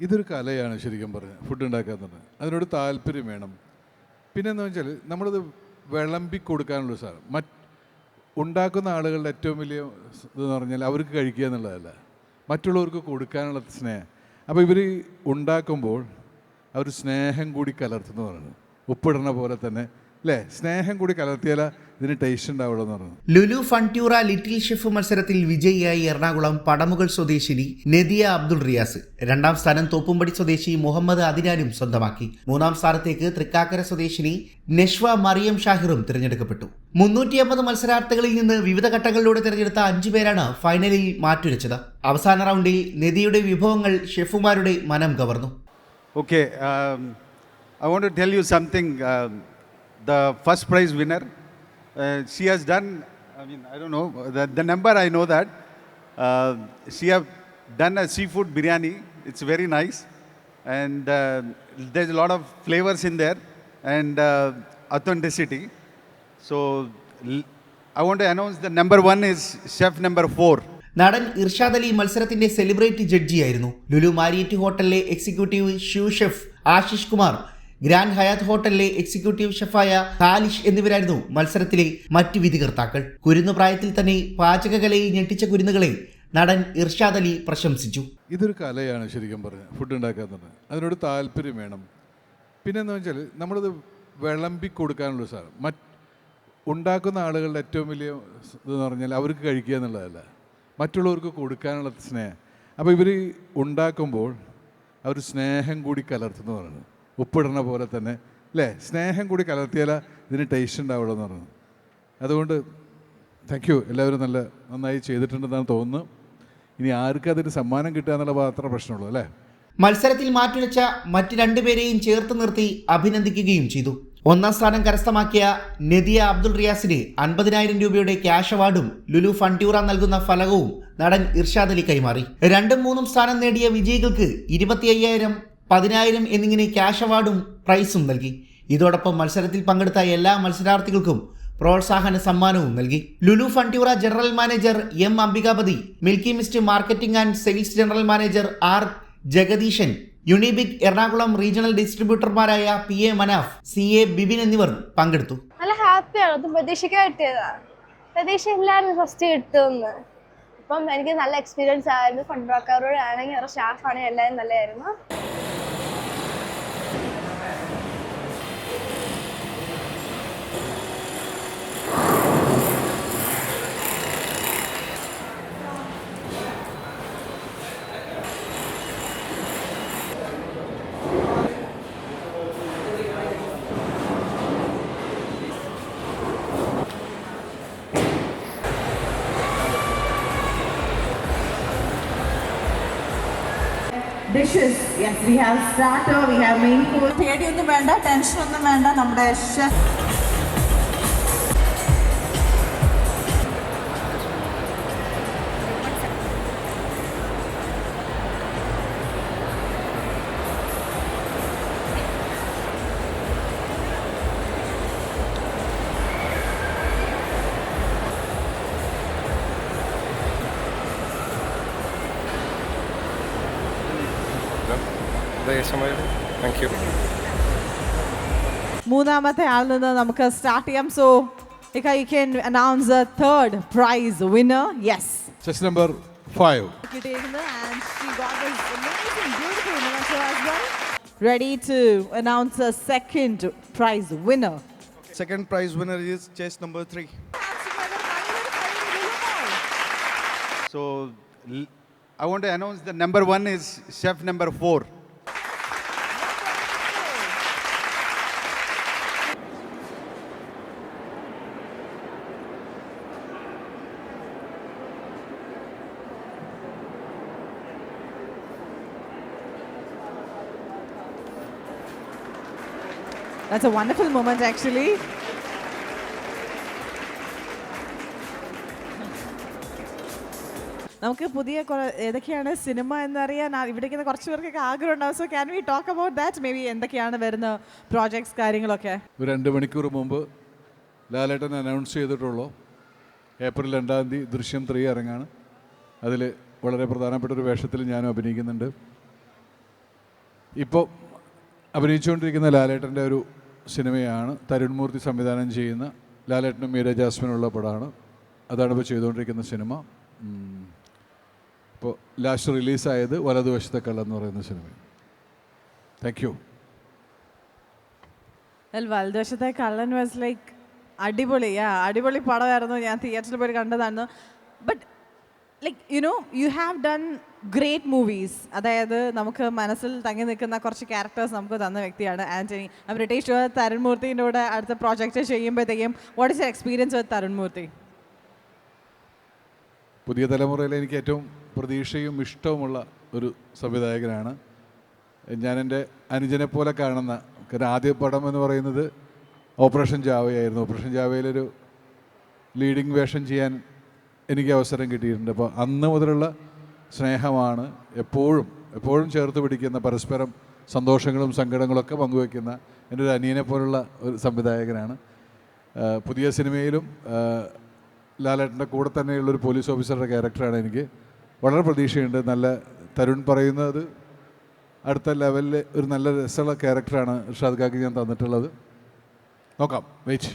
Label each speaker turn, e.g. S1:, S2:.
S1: ഇതൊരു കലയാണ് ശരിക്കും പറഞ്ഞത് ഫുഡ് ഉണ്ടാക്കുക എന്നുള്ളത് അതിനോട് താല്പര്യം വേണം. പിന്നെ എന്ന് വെച്ചാൽ നമ്മളത് വിളമ്പി കൊടുക്കാനുള്ള സാധനം. മറ്റ് ഉണ്ടാക്കുന്ന ആളുകളുടെ ഏറ്റവും വലിയ ഇതെന്ന് പറഞ്ഞാൽ അവർക്ക് കഴിക്കുക എന്നുള്ളതല്ല. മറ്റുള്ളവർക്ക് കൊടുക്കാനുള്ള സ്നേഹം. അപ്പോൾ ഇവർ ഉണ്ടാക്കുമ്പോൾ അവർ സ്നേഹം കൂടി കലർത്തുന്നതാണ്. ഉപ്പിടണ പോലെ തന്നെ അല്ലേ സ്നേഹം കൂടി കലർത്തിയാൽ ഇതിന് ടേസ്റ്റ് ഉണ്ടാവുള്ളൂ എന്ന് പറഞ്ഞു.
S2: ലുലു ഫൺട്യൂറ ലിറ്റിൽ ഷെഫ് മത്സരത്തിൽ വിജയിയായി എറണാകുളം പടമുകൾ സ്വദേശിനി നദിയ അബ്ദുൾ റിയാസ്. രണ്ടാം സ്ഥാനം തോപ്പുംപടി സ്വദേശി മുഹമ്മദ് അദിനാനും സ്വന്തമാക്കി. മൂന്നാം സ്ഥാനത്തേക്ക് തൃക്കാക്കര സ്വദേശിനി നെഷ്വ മറിയം ഷാഹിറും തിരഞ്ഞെടുക്കപ്പെട്ടു. മുന്നൂറ്റി അമ്പത് മത്സരാർത്ഥികളിൽ നിന്ന് വിവിധ ഘട്ടങ്ങളിലൂടെ തിരഞ്ഞെടുത്ത അഞ്ചു പേരാണ് ഫൈനലിൽ മാറ്റുരച്ചത്. അവസാന റൗണ്ടിൽ നദിയുടെ വിഭവങ്ങൾ ഷെഫുമാരുടെ മനം കവർന്നു.
S3: Okay I want to tell you. Um the first prize winner, uh, she has done. I mean, I don't know the, the number. I know that uh, she have done a seafood biryani. It's very nice, and uh, there's a lot of flavors in there and uh, authenticity. So I want to announce the number one is chef number four.
S2: നടൻ ഇർഷാദ് അലി മത്സരത്തിന്റെ celebrity ജഡ്ജിയായിരുന്നു Lulu Marriott ഹോട്ടലിലെ executive shoe chef Ashish Kumar grand Hyatt ഹോട്ടലിലെ executive ഷെഫായ ഹാലിഷ് എന്നിവരായിരുന്നു മത്സരത്തിലെ മറ്റു വിധികർത്താക്കൾ. കുരുന്നു പ്രായത്തിൽ തന്നെ പാചകകലയിൽ ഞെട്ടിച്ച കുരുന്നുകളെ നടൻ ഇർഷാദ് അലി പ്രശംസിച്ചു.
S1: ഇതൊരു കലയാണ് ശരിക്കും പറഞ്ഞത് ഫുഡ് ഉണ്ടാക്കാത്തത്. അതിനോട് താല്പര്യം വേണം. പിന്നെ വെച്ചാൽ നമ്മളത് വിളമ്പി കൊടുക്കാനുള്ള സാധനം. മറ്റ് ഉണ്ടാക്കുന്ന ആളുകളുടെ ഏറ്റവും വലിയ ഇതെന്ന് പറഞ്ഞാൽ അവർക്ക് കഴിക്കുക എന്നുള്ളതല്ല. മറ്റുള്ളവർക്ക് കൊടുക്കാനുള്ള സ്നേഹം അപ്പോൾ ഇവർ ഉണ്ടാക്കുമ്പോൾ അവർ സ്നേഹം കൂടി കലർത്തുന്നതാണ് ഉപ്പിടുന്ന പോലെ തന്നെ. അല്ലേ സ്നേഹം കൂടി കലർത്തിയാൽ ഇതിന് ടേസ്റ്റ് ഉണ്ടാവുള്ളൂ എന്ന് പറഞ്ഞു അതുകൊണ്ട് താങ്ക് യു എല്ലാവരും നല്ല നന്നായി ചെയ്തിട്ടുണ്ടെന്നാണ് തോന്നുന്നു. ഇനി ആർക്കും അതിന് സമ്മാനം കിട്ടുക എന്നുള്ള പ്രശ്നമുള്ളൂ അല്ലേ?
S2: മത്സരത്തിൽ മാറ്റുരച്ച മറ്റ് രണ്ടുപേരെയും ചേർത്ത് നിർത്തി അഭിനന്ദിക്കുകയും ചെയ്തു. ഒന്നാം സ്ഥാനം കരസ്ഥമാക്കിയ നദിയ അബ്ദുൾ റിയാസിന് അൻപതിനായിരം രൂപയുടെ ക്യാഷ് അവാർഡും ലുലു ഫൺട്യൂറ നൽകുന്ന ഫലകവും നടൻ ഇർഷാദ് അലി കൈമാറി. രണ്ടും മൂന്നും സ്ഥാനം നേടിയ വിജയികൾക്ക് ഇരുപത്തി അയ്യായിരം പതിനായിരം എന്നിങ്ങനെ ക്യാഷ് അവാർഡും പ്രൈസും നൽകി. ഇതോടൊപ്പം മത്സരത്തിൽ പങ്കെടുത്ത എല്ലാ മത്സരാർത്ഥികൾക്കും പ്രോത്സാഹന സമ്മാനവും നൽകി. Lulu Funtura general manager M Ambikapathi Milky Mist marketing and sales general manager R Jagadeesan Unibic Ernakulam regional ഡിസ്ട്രിബ്യൂട്ടർമാരായ P A Manaf C A Bibin എന്നിവർ പങ്കെടുത്തു.
S4: നല്ല ഹാപ്പിയാണ് ഫസ്റ്റ് കിട്ടുമെന്ന്. അപ്പം എനിക്ക് നല്ല എക്സ്പീരിയൻസ് ആയിരുന്നു. കൊണ്ടുപോക്കാരോട് ആണെങ്കിൽ അവരുടെ സ്റ്റാഫ് ആണെങ്കിൽ എല്ലാവരും നല്ലതായിരുന്നു.
S5: Dishes. Yes, we have starter, we have main course.
S6: പേടിയൊന്നും വേണ്ട ടെൻഷനൊന്നും വേണ്ട നമ്മുടെ ഷെഫ്
S7: താങ്ക് യു
S6: മൂന്നാമത്തെ ആളിൽ നിന്ന് നമുക്ക് സ്റ്റാർട്ട് ചെയ്യാം. സോ ഇക്ക you can announce the third prize winner yes
S1: chest number five
S6: കിട്ടിയിരിക്കുന്നത് and she got this amazing beautiful moment as well ready to announce a second prize winner
S8: Second prize winner is chess number three.
S3: So l- I want to announce the number one is chef number four.
S6: That's a wonderful moment actually. നമുക്ക് പുതിയ ഏതൊക്കെയാണ് cinema എന്നറിയാൻ ഇവിടേക്ക് കുറച്ച് പേർക്കൊക്കെ ആഗ്രഹം ഉണ്ടാവും so can we talk about that maybe എന്തൊക്കെയാണ് വരുന്ന പ്രോജക്ട്സ് കാര്യങ്ങളൊക്കെ?
S1: ഒരു രണ്ട് മണിക്കൂർ മുമ്പ് ലാലേട്ടൻ അനൗൺസ് ചെയ്തിട്ടുള്ളൂ. ഏപ്രിൽ രണ്ടാം തീയതി ദൃശ്യം ത്രീ ഇറങ്ങാണ്. അതിൽ വളരെ പ്രധാനപ്പെട്ട ഒരു വേഷത്തിൽ ഞാനും അഭിനയിക്കുന്നുണ്ട്. ഇപ്പോൾ അഭിനയിച്ചുകൊണ്ടിരിക്കുന്ന ലാലേട്ടന്റെ ഒരു സിനിമയാണ് തരുൺമൂർത്തി സംവിധാനം ചെയ്യുന്ന ലാലേട്ടനും മീര ജാസ്മിനുള്ള പടമാണ്. അതാണ് ഇപ്പോൾ ചെയ്തുകൊണ്ടിരിക്കുന്ന സിനിമ. ഇപ്പോൾ ലാസ്റ്റ് റിലീസായത് വലതുവശത്തെ കള്ളെന്ന് പറയുന്ന സിനിമ താങ്ക് യു
S6: വലതുവശത്തെ കള്ളൻ വാസ് ലൈക്ക് അടിപൊളി. അടിപൊളി പടമായിരുന്നു. ഞാൻ തിയേറ്ററിൽ പോയി കണ്ടതായിരുന്നു. But like you know you have done great movies അതായത് നമുക്ക് മനസ്സിൽ തങ്ങി നിൽക്കുന്ന കുറച്ച് ക്യാരക്ടേഴ്സ് നമുക്ക് തന്ന വ്യക്തിയാണ് ആന്റണി ബ്രിട്ടീഷ് തരുൺമൂർത്തിന്റെ കൂടെ അടുത്ത പ്രോജക്റ്റ് ചെയ്യുമ്പോഴത്തേക്കും what is experience with Tharun Moorthy?
S1: പുതിയ തലമുറയിൽ എനിക്ക് ഏറ്റവും പ്രതീക്ഷയും ഇഷ്ടവുമുള്ള ഒരു സംവിധായകനാണ്. ഞാൻ എന്റെ അനുജനെ പോലെ കാണുന്ന കാരണം ആദ്യ പടം എന്ന് പറയുന്നത് ഓപ്പറേഷൻ ജാവയായിരുന്നു. ഓപ്പറേഷൻ ജാവയിലൊരു ലീഡിങ് വേഷം ചെയ്യാൻ എനിക്ക് അവസരം കിട്ടിയിട്ടുണ്ട്. അപ്പോൾ അന്ന് മുതലുള്ള സ്നേഹമാണ് എപ്പോഴും എപ്പോഴും ചേർത്ത് പിടിക്കുന്ന പരസ്പരം സന്തോഷങ്ങളും സങ്കടങ്ങളൊക്കെ പങ്കുവെക്കുന്ന എന്റെ ഒരു അനിയനെ പോലുള്ള ഒരു സംവിധായകനാണ്. പുതിയ സിനിമയിലും ലാലേട്ടന്റെ കൂടെ തന്നെയുള്ളൊരു പോലീസ് ഓഫീസറുടെ ക്യാരക്ടറാണ് എനിക്ക്. വളരെ പ്രതീക്ഷയുണ്ട്. നല്ല തരുൺ പറയുന്നത് അടുത്ത ലെവലിൽ ഒരു നല്ല രസമുള്ള ക്യാരക്ടറാണ് ഇർഷാദ് കാക്ക് ഞാൻ തന്നിട്ടുള്ളത്. നോക്കാം വെയിറ്റ്.